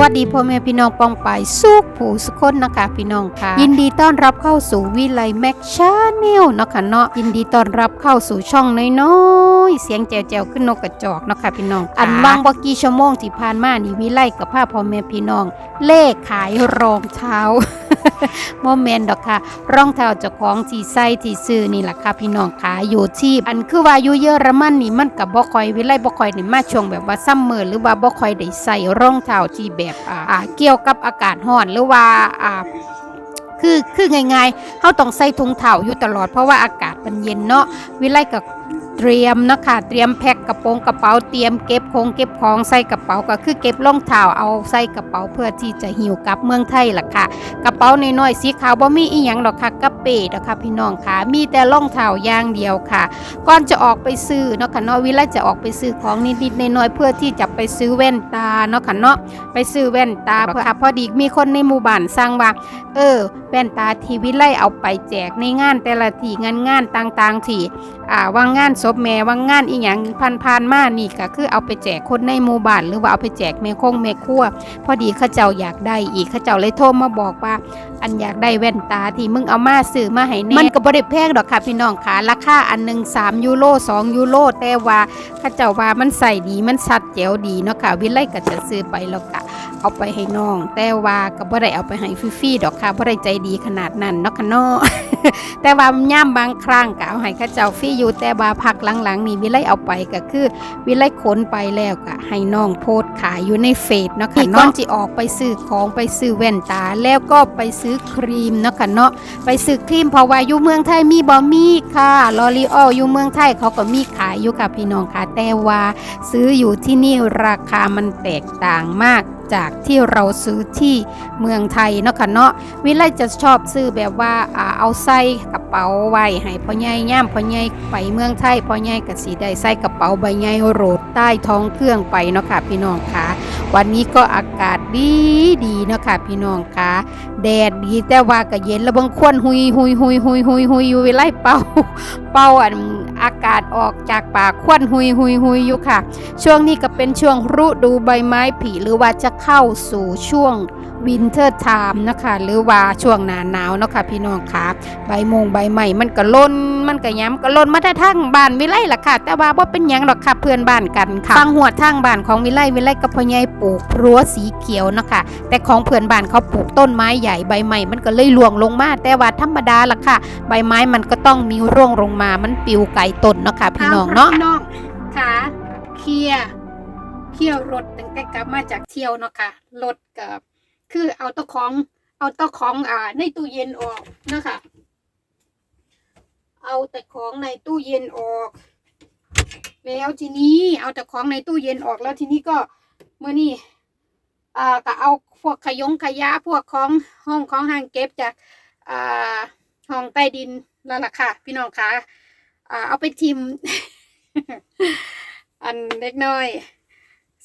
วัสดีพ่อแม่พี่น้องปองไปสุขผู้สุขคนนะคะพี่น้องค่ะ ยินดีต้อนรับเข้าสู่วิไลแม็กชาแนลนะคะเนาะยินดีต้อนรับเข้าสู่ช่องน้อยๆเสียงแจวๆขึ้นนกกระจอกนะคะพี่น้อง อันบางบกี้ชั่วโมงที่ผ่านมานี่วิไลกับผ้าพ่อแม่พี่น้อง เลขขายรองเท้า โมเมนต์ดอกค่ะรองเท้าเจ้าของที่ใส่ที่ซื้อนี่แหละค่ะพี่น้องค่ะอยู่ที่อันคือว่าอยู่เยอรมันนี่มันกับบ่คอยวิไลบ่คอยนี่มาช่วงแบบว่าซัมเมอร์หรือว่าบ่คอยได้ใส่รองเท้าที่แบบอ่าอ่าเกี่ยวกับอากาศร้อนหรือว่าอ่าคือคือง่ายๆเขาต้องใส่ถุงเท้าอยู่ตลอดเพราะว่าอากาศมันเย็นเนาะวิไลกับ เตรียมนะคะเตรียมแพ็คกระโปรงกระเป๋าเตรียมเก็บของเก็บของใส่กระเป๋าก็คือเก็บรองเท้าเอาใส่กระเป๋าเพื่อที่จะหิวกลับเมืองไทยล่ะค่ะ กระเป๋าน้อยๆสีขาวบ่มีอีหยังดอกค่ะกระเป๋ดอกค่ะพี่น้องค่ะ มีแต่รองเท้าอย่างเดียวค่ะ ก่อนจะออกไปซื้อเนาะค่ะเนาะวิไลจะออกไปซื้อของนิดๆน้อยๆเพื่อที่จะไปซื้อแว่นตาเนาะค่ะเนาะไปซื้อแว่นตาเพื่อค่ะพอดีมีคนในหมู่บ้านสั่งว่าเออแว่นตาทีวิไลเอาไปแจกในงานแต่ละที่งานงานต่างๆที่อ่าว่างงานศพแม่ว่างงานอีหยังผ่านมานี่ก็คือเอาไปแจกคนในหมู่บ้านหรือว่าเอาไปแจกแม่คงแม่ครัว พอดีข้าเจ้าอยากได้อีกข้าเจ้าเลยโทรมาบอกว่า อันอยากได้แว่นตาที่มึงเอามาซื้อมาให้แน่มันก็บ่ได้แพงดอกค่ะพี่น้องค่ะราคาอันหนึ่ง3ยูโร2ยูโรแต่ว่าข้าเจ้าว่ามันใส่ดีมันชัดแจ๋วดีเนาะค่ะวิไลก็จะซื้อไปแล้วก็เอาไปให้น้อง แต่ว่าก็บ่ได้เอาไปให้ฟรีๆดอกค่ะบ่ได้ใจดีขนาดนั้นเนาะค่ะเนาะ แต่ว่าย่ามบางครั้งก็เอาให้เข้าเจ้าฟรีอยู่ แต่ว่าพักหลังๆนี่วิไลเอาไปก็คือ วิไลขนไปแล้วก็ให้น้องโพสต์ขายอยู่ในเฟซเนาะค่ะก่อนที่ออกไปซื้อของไปซื้อแว่นตา แล้วก็ไปซื้อครีมเนาะค่ะเนาะไปซื้อครีมเพราะว่าอยู่เมืองไทยมีบ่มีค่ะลอรีออลอยู่เมืองไทยเขาก็มีขายอยู่ค่ะพี่น้องค่ะแต่ว่าซื้ออยู่ที่นี่ราคามันแตกต่างมาก จากที่เราซื้อที่เมืองไทยเนาะค่ะเนาะวิไลจะชอบซื้อแบบว่าเอาใส่กระเป๋าไว้ให้พ่อใหญ่ย่ามพ่อใหญ่ไปเมืองไทยพ่อใหญ่ก็สิได้ใส่กระเป๋าใบใหญ่โรดใต้ท้องเครื่องไปเนาะค่ะพี่น้องค่ะ วันนี้ก็อากาศดีดีเนาะค่ะพี่น้องค่ะแดดดีแต่ว่าก็เย็นแล้วบางควนหุยหุยหุยหุยหุยหุยอยู่ไล่เป่า เป่าอันอากาศออกจากปากควันหุยหุยหุยอยู่ค่ะ ช่วงนี้ก็เป็นช่วงฤดูใบไม้ผลิหรือว่าจะเข้าสู่ช่วง วินเทอร์ไทม์นะคะหรือว่าช่วงหนาหนาวเนาะค่ะพี่น้องค่ะใบมงใบใหม่มันก็ล่นมันก็ย้ำก็ล่นมาแต่ทั้งบ้านวิไลล่ะค่ะ แต่ว่าบ่เป็นยังหรอกค่ะเพื่อนบ้านกันค่ะฟังหัวทางบ้านของวิไลวิไลกับพ่อใหญ่ปลูกรั้วสีเขียวนะคะแต่ของเพื่อนบ้านเขาปลูกต้นไม้ใหญ่ใบใหม่มันก็เลยหลวงลงมาแต่ว่าธรรมดาล่ะค่ะ ใบไม้มันก็ต้องมีร่วงลงมามันปิวไกลต้นเนาะค่ะพี่น้องเนาะพี่น้องค่ะเคลียเที่ยวรถตั้งแต่กลับมาจากเที่ยวเนาะค่ะรถกับ คือเอาต้าของ เอาต้าของอ่า ในตู้เย็นออกนะคะ เอาแต่ของในตู้เย็นออก แล้วทีนี้เอาแต่ของในตู้เย็นออกแล้วทีนี้ก็เมื่อนี้อ่าก็เอาพวกขยงขยะพวกของห้องของห้างเก็บจากอ่าห้องใต้ดินแล้วล่ะค่ะ พี่น้องคะอ่าเอาไปทิม อันเล็กน้อย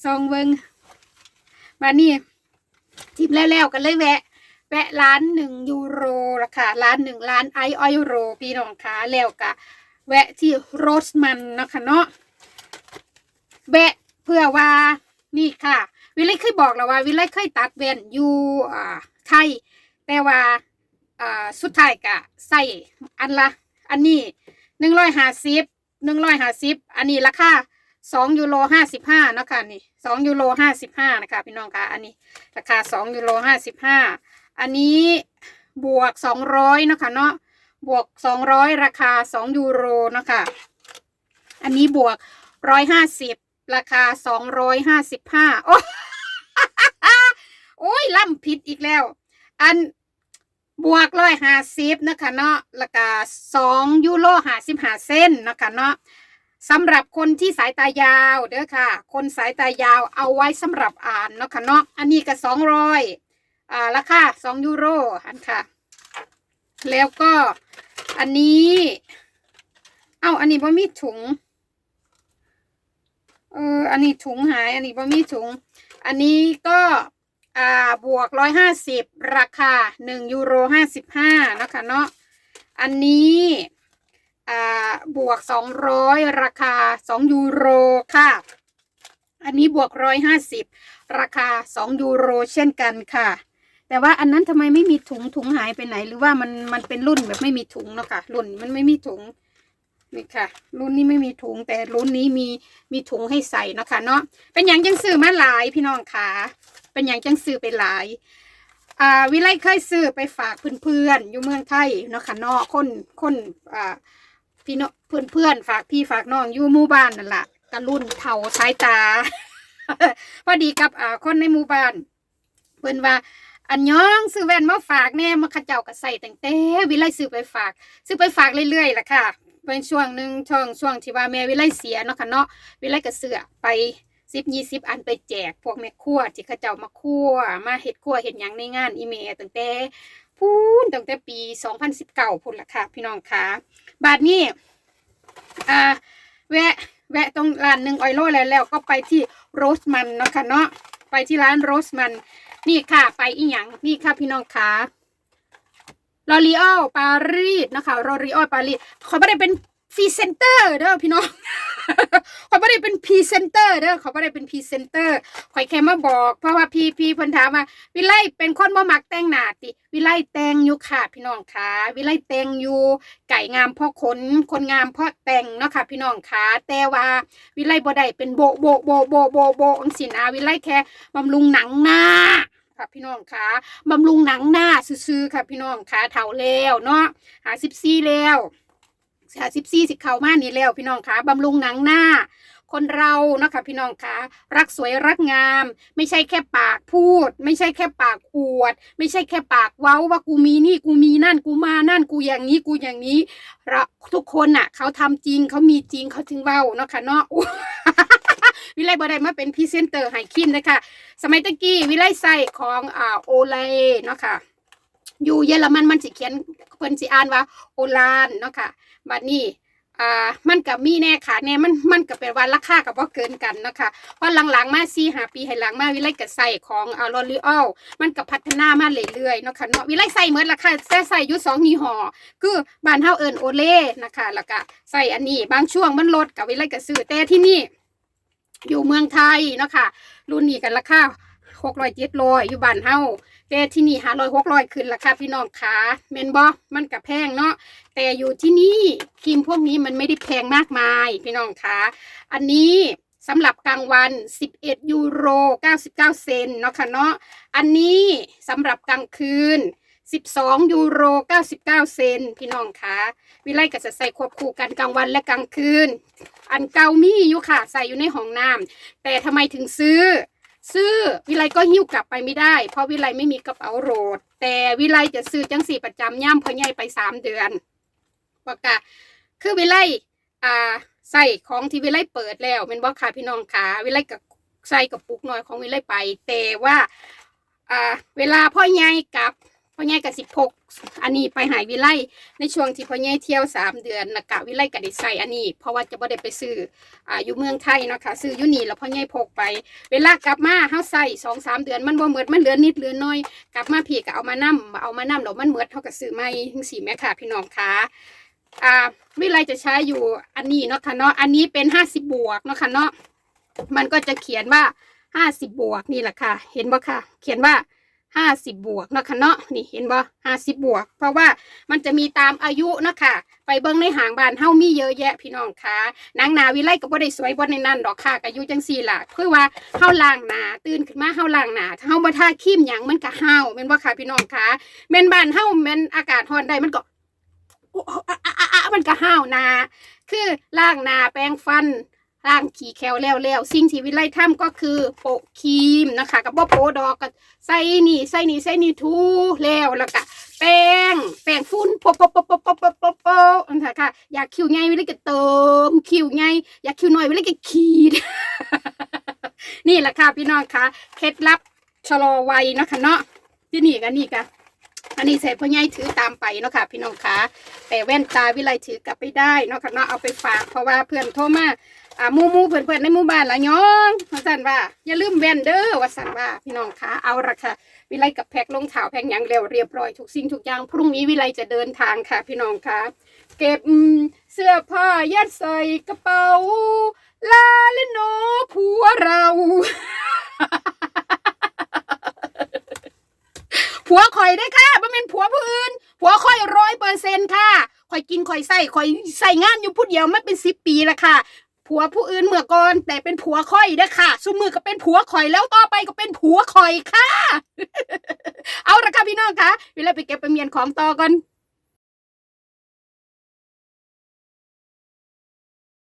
ซองเบิงมานี่ ทิปแล้วๆกันเลยแวะ แวะร้านหนึ่งยูโรละค่ะร้านหนึ่งร้านไอออยโร พี่น้องคะแล้วกะแวะที่โรสมันนะคะเนาะแวะเพื่อว่านี่ค่ะ วิไลเคยบอกแล้วว่า วิไลเคยตัดเวนอยู่อ่าไทยแต่ว่าอ่าสุดท้ายกะใส่อันละ อันนี้หนึ่งร้อยห้าสิบหนึ่งร้อยห้าสิบอันนี้ราคาสองยูโรห้าสิบห้าเนาะค่ะนี่ สองยูโรห้าสิบห้านะคะพี่น้องคะอันนี้ราคาสองยูโรห้าสิบห้าอันนี้บวกสองร้อยนะคะเนาะบวกสองร้อยราคาสองยูโรนะคะอันนี้บวกร้อยห้าสิบราคาสองร้อยห้าสิบห้าโอ้โอ้ยล่ำผิดอีกแล้ว อันบวกร้อยห้าสิบนะคะเนาะราคาสองยูโรห้าสิบห้าเซนนะคะเนาะ สำหรับคนที่สายตายาวเด้อค่ะ คนสายตายาวเอาไว้สำหรับอ่านเนาะค่ะเนาะอันนี้ก็สองร้อยอ่าราคาสองยูโรอันค่ะ แล้วก็อันนี้ เอ้าอันนี้บ่มีถุงเอออันนี้ถุงหาย อันนี้บ่มีถุง อันนี้ก็อ่าบวกร้อยห้าสิบราคาหนึ่งยูโรห้าสิบห้านะคะเนาะอันนี้ บวกสองร้อยราคาสองยูโรค่ะ อันนี้บวกร้อยห้าสิบราคาสองยูโรเช่นกันค่ะ แต่ว่าอันนั้นทำไมไม่มีถุงถุงหายไปไหน หรือว่ามันมันเป็นรุ่นแบบไม่มีถุงเนาะค่ะ รุ่นมันไม่มีถุงนี่ค่ะ รุ่นนี้ไม่มีถุงแต่รุ่นนี้มีมีถุงให้ใส่เนาะค่ะเนาะเป็นอย่างจังซื้อมาหลายพี่น้องค่ะ เป็นอย่างจังซื้อไปหลายอ่าวิไลเคยซื้อไปฝากเพื่อนๆอยู่เมืองไทยเนาะค่ะเนาะคนคนอ่า พี่น้องเพื่อนเพื่อนๆฝากพี่ฝากน้องอยู่หมู่บ้านนั่นแหละกะรุ่นเท่าสายตา พอดีกับอ่าคนในหมู่บ้าน เพิ่นว่าอันยองซื้อแว่นมาฝากแน่มาขาเจ้าก็ใส่ตังแต่วิไลซื้อไปฝาก ซื้อไปฝากเรื่อยๆล่ะค่ะเป็นช่วงหนึ่งช่วงช่วงที่ว่าแม่วิไลเสียเนาะค่ะเนาะวิไลก็ซื้อไปสิบยี่สิบอันไปแจกพวกแม่ครัวที่เขาเจ้ามาครัวมาเฮ็ดครัวเฮ็ดหยังในงานอีเมลตั้งแต่ พูนตั้งแต่ปีสองพันสิบเก้าพุ่นละค่ะ พี่น้องค่ะบาทนี้อ่าแวะแวะตรงร้านหนึ่งออยโรแล้วแล้วก็ไปที่โรสมันเนาะค่ะเนาะไปที่ร้านโรสมัน นี่ค่ะไปอีหยังนี่ค่ะพี่น้องค่ะลอรีออลปารีสนะคะลอรีออลปารีสเขาไม่ได้เป็นพรีเซนเตอร์เด้อพี่น้อง เขาไม่ได้เป็นพรีเซนเตอร์เด้อเขาไม่ได้เป็นพรีเซนเตอร์ข่อยแค่มาบอก เพราะว่าพี่พี่เพิ่นถามว่าวิไลเป็นคนบ่มักแต่งหน้าติ วิไลแต่งอยู่ค่ะพี่น้องค่ะวิไลแต่งอยู่ไก่งามเพ่อขนคนงามเพ่อแต่งเนาะค่ะพี่น้องค่ะแต่ว่าวิไลบ่ได้เป็นโบโบโบโบโบโบอังสินะวิไลแค่บำรุงหนังหน้าค่ะพี่น้องค่ะบำรุงหนังหน้าซื่อๆค่ะพี่น้องค่ะเฒ่าแล้วเนาะหาสิบสี่แล้ว หาสิบสี่สิเข้ามานี่แล้วพี่น้องคะบำรุงหนังหน้า คนเราเนาะค่ะพี่น้องคะรักสวยรักงาม ไม่ใช่แค่ปากพูด ไม่ใช่แค่ปากอวด ไม่ใช่แค่ปากเว้าว่ากูมีนี่กูมีนั่นกูมานั่นกูอย่างนี้กูอย่างนี้เราทุกคนน่ะ เขาทำจริงเขามีจริงเขาถึงเว้านะค่ะเนาะวิไลบ่ได้มาเป็นพรีเซนเตอร์ไฮคิมนะคะสมัยตะกี้วิไลใส่ของอ่าโอไลเนาะค่ะ อยู่เยอรมันมันสิเขียนเพิ่นสิอ่านว่าโอลานเนาะค่ะบัดนี้อ่ามันก็มีแน่ค่ะแน่มันมันก็เป็นว่าราคาก็บ่เกินกันเนาะค่ะเพราะหลังๆมา4 5ปีให้หลังมาวิไลก็ใส่ของอ่าลอรีออลมันก็พัฒนามาเรื่อยๆเนาะค่ะเนาะวิไลใส่เหมือนราคาแต่ใส่อยู่สองยี่ห้อคือบ้านเฮาเอิ้นโอเล่นะคะแล้วก็ใส่อันนี้บางช่วงมันลดกับวิไลก็ซื้อแต่ที่นี่อยู่เมืองไทยเนาะค่ะรุ่นนี้กันราคา หกร้อยเจ็ดร้อยอยู่บ้านเฮาแต่ที่นี่หาร้อยหกร้อยขึ้นราคาพี่น้องขาเมนบอมันกับแพงเนาะแต่อยู่ที่นี่ครีมพวกนี้มันไม่ได้แพงมากมายพี่น้องขาอันนี้สำหรับกลางวัน 11 ยูโร 99 เซนเนาะค่ะเนาะ อันนี้สำหรับกลางคืน 12 ยูโร 99 เซนพี่น้องคะวิไลก็จะใส่ควบคู่กันกลางวันและกลางคืน อันเก่ามีอยู่ค่ะ ใส่อยู่ในห้องน้ำแต่ทำไมถึงซื้อ ซื้อวิไลก็หิ้วกลับไปไม่ได้ เพราะวิไลไม่มีกระเป๋าโรด แต่วิไลจะซื้อจังสี่ประจำย่ำพอใหญ่ไปสามเดือนบอกกะคือวิไลอ่าใส่ของที่วิไลเปิดแล้วเป็นบอกค่ะพี่น้องขาวิไลกับใส่กับปุกน้อยของวิไลไป แต่ว่าอ่าเวลาพ่อใหญ่กลับ อใหญ่กับสิบหกอันนี้ไปหายวิไลในช่วงที่พ่อใหญ่เที่ยวสามเดือนนะกะวิไลก็ได้ใส่อันนี้ เพราะว่าจะบ่ได้ไปซื้ออ่าอยู่เมืองไทยเนาะค่ะซื้ออยู่นี่แล้วพ่อใหญ่พกไป เวลากลับมาเฮาใส่สองสามเดือนมันบ่เหมือนมันเหลือนิดเหลือน้อย กลับมาพี่ก็เอามานํเอามานํแล้วมันเหมือนเฮาก็ซื้อใหม่จังซี่แม่ค่ะ พี่น้องค่ะอ่าวิไลจะใช้อยู่อันนี้เนาะค่ะเนาะอันนี้เป็นห้าสิบบวกเนาะค่ะเนาะมันก็จะเขียนว่าห้าสิบบวกนี่แหละค่ะ เห็นบ่ค่ะ เขียนว่า ห้าสิบบวกนะคะเนาะนี่เห็นบ่ห้าสิบบวก เพราะว่ามันจะมีตามอายุเนาะค่ะไปเบิ่งในหางบานเฮามีเยอะแยะพี่น้องค่ะนางนาวิไลก็บ่ได้สวยบ่ในนั้นดอกค่ะก็อยู่จังซี่ล่ะคือว่าเฮาล้างหนาตื่นขึ้นมาเฮาล้างหน้าถ้าเฮาบ่ทาครีมหยังมันก็ห้าวแม่นบ่ค่ะพี่น้องค่ะแม่นบานเฮาแม่นอากาศร้อนได้มันก็อ้ออะอะอมันก็ห้าวนา คือล้างนาแปรงฟัน ล้างขี้แคลแล้วแล้วสิ่งที่วิไลทำก็คือโปะครีมนะคะกับบ่โปะดอกก็ใส่นี่ใส่นี่ใส่นี่ทูแล้วแล้วก็แป้งแป้งฟุ้นโปะโปะโปะโปะโปะโปะโปะโปะอันค่ะค่ะอยากคิวไงวิลก็เติมคิวไงอยากคิวหน่อยวิลก็ขีด นี่แหละค่ะพี่น้องค่ะเคล็ดลับชะลอวัยเนาะคะเนาะที่นี่กันนี่กันอันนี้ใส่พ่อใหญ่ถือตามไปเนาะค่ะพี่น้องค่ะแต่แว่นตาวิไลถือกลับไปได้เนาะค่ะเนาะเอาไปฝากเพราะว่าเพื่อนโทรมา อ่ามูมูเพื่อนๆในหมู่บ้านละย้องว่าสั่นว่าอย่าลืมแบนเดอร์ว่าสั่นว่าพี่น้องคะเอาละค่ะวิไลกับแพ็คลงเท้าแพ็คยังเร็วเรียบร้อยทุกสิ่งทุกอย่างพรุ่งนี้วิไลจะเดินทางค่ะ พี่น้องคะเก็บเสื้อผ้ายัดใส่กระเป๋า ลาลิโนผัวเราผัวคอยได้ค่ะบ่เป็นผัวผู้อื่นผัวคอยร้อยเปอร์เซ็นต์ค่ะคอยกินคอยใส่คอยใส่งานอยู่ผู้เดียวไม่เป็นสิบปีละค่ะ ผัวผู้อื่นเมื่อก่อน แต่เป็นผัวค่อยเด้อค่ะซุมือก็เป็นผัวข่อยแล้วต่อไปก็เป็นผัวข่อยค่ะ เอาละค่ะพี่น้องคะเวลาไปเก็บไปเมียนของต่อก่อน